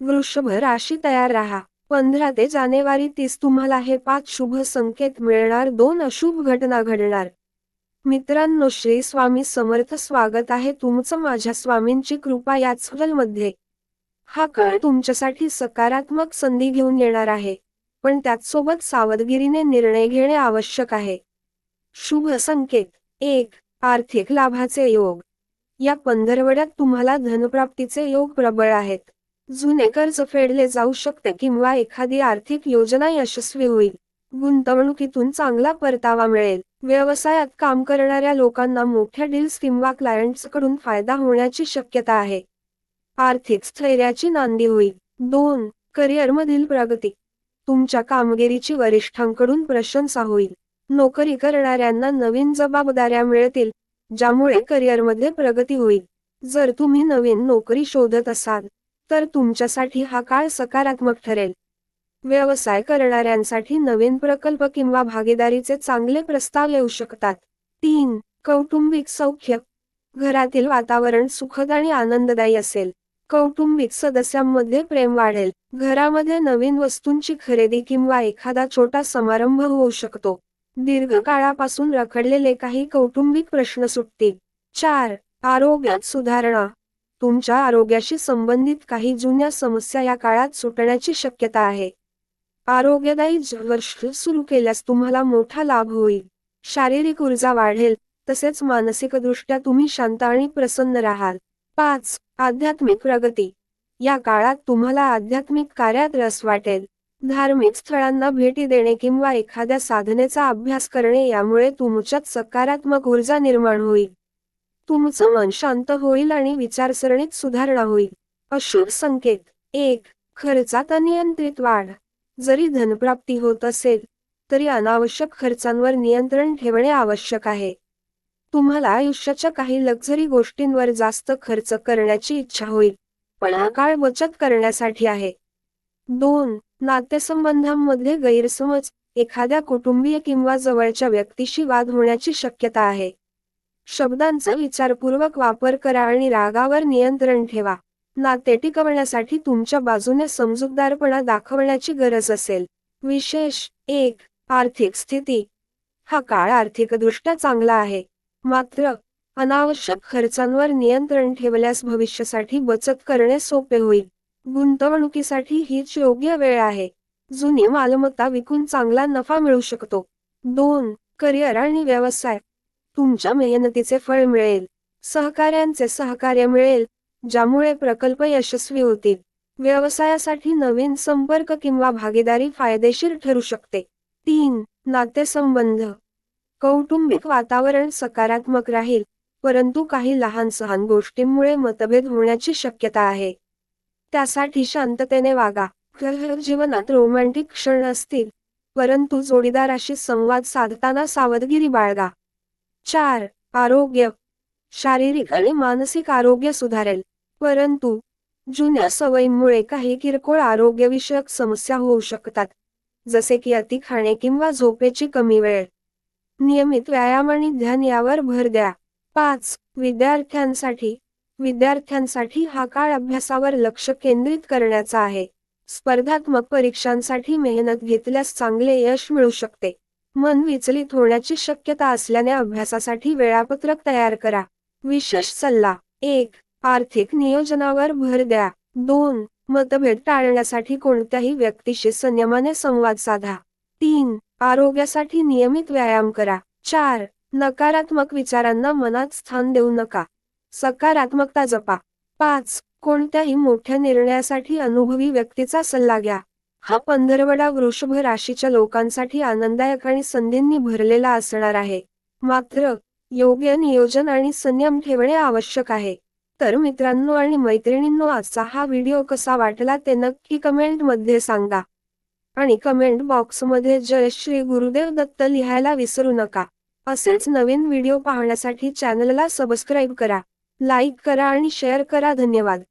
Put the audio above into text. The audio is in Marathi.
वृषभ राशी तयार राहा. पंधरा ते जानेवारी तीस तुम्हाला हे पाच शुभ संकेत मिळणार. दोन अशुभ घटना घडणार. मित्रांनो श्री स्वामी समर्थ स्वागत आहे तुमचं माझ्या स्वामींची कृपा याच मध्ये हा काळ तुमच्यासाठी सकारात्मक संधी घेऊन येणार आहे. पण त्याचसोबत सावधगिरीने निर्णय घेणे आवश्यक आहे. शुभ संकेत. एक आर्थिक लाभाचे योग. या पंधरवड्यात तुम्हाला धनप्राप्तीचे योग प्रबळ आहेत. जुने कर्ज फेडले जाऊ शकते किंवा एखादी आर्थिक योजना यशस्वी होईल. गुंतवणुकीतून चांगला परतावा मिळेल. व्यवसायात काम करणाऱ्या लोकांना मोठ्या डील्स किंवा क्लायंट्सकडून फायदा होण्याची शक्यता आहे. आर्थिक स्थैर्याची नांदी होईल. दोन करिअरमधील प्रगती. तुमच्या कामगिरीची वरिष्ठांकडून प्रशंसा होईल. नोकरी करणाऱ्यांना नवीन जबाबदाऱ्या मिळतील ज्यामुळे करिअरमध्ये प्रगती होईल. जर तुम्ही नवीन नोकरी शोधत असाल तर तुमच्यासाठी हा काळ सकारात्मक ठरेल. व्यवसाय करणाऱ्यांसाठी नवीन प्रकल्प किंवा भागीदारीचे चांगले प्रस्ताव येऊ शकतात. तीन कौटुंबिक सौख्य. घरातील वातावरण सुखद आणि आनंददायी असेल. कौटुंबिक सदस्यांमध्ये प्रेम वाढेल. घरामध्ये नवीन वस्तूंची खरेदी किंवा एखादा छोटा समारंभ होऊ शकतो. दीर्घकाळापासून रखडलेले काही कौटुंबिक प्रश्न सुटतील. चार आरोग्यात सुधारणा. तुमच्या आरोग्याशी संबंधित काही जुन्या समस्या या काळात सुटण्याची शक्यता आहे. आरोग्यदायी वर्ष सुरू केल्यास तुम्हाला मोठा लाभ होईल. शारीरिक ऊर्जा वाढेल तसेच मानसिकदृष्ट्या तुम्ही शांत आणि प्रसन्न राहाल. पाच आध्यात्मिक प्रगती. या काळात तुम्हाला आध्यात्मिक कार्यात रस वाटेल. धार्मिक स्थळांना भेटी देणे किंवा एखाद्या साधनेचा अभ्यास करणे यामुळे तुमच्यात सकारात्मक ऊर्जा निर्माण होईल. तुमचं मन शांत होईल आणि विचारसरणीत सुधारणा होईल. अशुभ संकेत. एक खर्चात अनियंत्रित वाढ. जरी धनप्राप्ती होत असेल तरी अनावश्यक खर्चांवर नियंत्रण ठेवणे आवश्यक आहे. तुम्हाला आयुष्याच्या काही लक्झरी गोष्टींवर जास्त खर्च करण्याची इच्छा होईल पण हा काळ बचत करण्यासाठी आहे. दोन नातेसंबंधांमध्ये गैरसमज. एखाद्या कुटुंबीय किंवा जवळच्या व्यक्तीशी वाद होण्याची शक्यता आहे. शब्दांचा विचारपूर्वक वापर करा आणि रागावर नियंत्रण ठेवा. नाते टिकवण्यासाठी तुमच्या बाजूने समजूतदारपणा दाखवण्याची गरज असेल. विशेष एक आर्थिक स्थिती. हा काळ आर्थिकदृष्ट्या चांगला आहे. मात्र अनावश्यक खर्चांवर नियंत्रण ठेवल्यास भविष्यासाठी बचत करणे सोपे होईल. गुंतवणुकीसाठी हीच योग्य वेळ आहे. जुनी मालमत्ता विकून चांगला नफा मिळू शकतो. दोन करिअर आणि व्यवसाय. तुमच्या मेहनतीचे फळ मिळेल. सहकाऱ्यांचे सहकार्य मिळेल ज्यामुळे प्रकल्प यशस्वी होतील. व्यवसायासाठी नवीन संपर्क किंवा भागीदारी फायदेशीर ठरू शकते. तीन नातेसंबंध. कौटुंबिक वातावरण सकारात्मक राहील परंतु काही लहान सहान गोष्टींमुळे मतभेद होण्याची शक्यता आहे. त्यासाठी शांततेने वागा. घर जीवनात रोमॅन्टिक क्षण असतील परंतु जोडीदाराशी संवाद साधताना सावधगिरी बाळगा. चार आरोग्य. शारीरिक आणि मानसिक आरोग्य सुधारेल. परंतु जुन्या सवयींमुळे काही किरकोळ आरोग्यविषयक समस्या होऊ शकतात. जसे की अति खाणे किंवा झोपेची कमी वेळ. नियमित व्यायाम आणि ध्यान यावर भर द्या. पाच विद्यार्थ्यांसाठी विद्यार्थ्यांसाठी हा काळ अभ्यासावर लक्ष केंद्रित करण्याचा आहे. स्पर्धात्मक परीक्षांसाठी मेहनत घेतल्यास चांगले यश मिळू शकते. मन विचलित होण्याची शक्यता असल्याने अभ्यासासाठी वेळापत्रक तयार करा. विशेष सल्ला. एक आर्थिक नियोजनावर भर द्या. दोन मतभेद टाळण्यासाठी कोणत्याही व्यक्तीशी संयमाने संवाद साधा. तीन आरोग्यासाठी नियमित व्यायाम करा. चार नकारात्मक विचारांना मनात स्थान देऊ नका. सकारात्मकता जपा. पाच कोणत्याही मोठ्या निर्णयासाठी अनुभवी व्यक्तीचा सल्ला घ्या. हा पंधरवडा वृषभ राशीच्या लोकांसाठी आनंददायक आणि संधींनी भरलेला असणार आहे. मात्र योग्य नियोजन आणि संयम ठेवणे आवश्यक आहे. तर मित्रांनो आणि मैत्रिणींनो आजचा हा व्हिडिओ कसा वाटला ते नक्की कमेंटमध्ये सांगा. आणि कमेंट बॉक्समध्ये जय श्री गुरुदेव दत्त लिहायला विसरू नका. असेच नवीन व्हिडिओ पाहण्यासाठी चॅनलला सबस्क्राईब करा. लाईक करा आणि शेअर करा. धन्यवाद.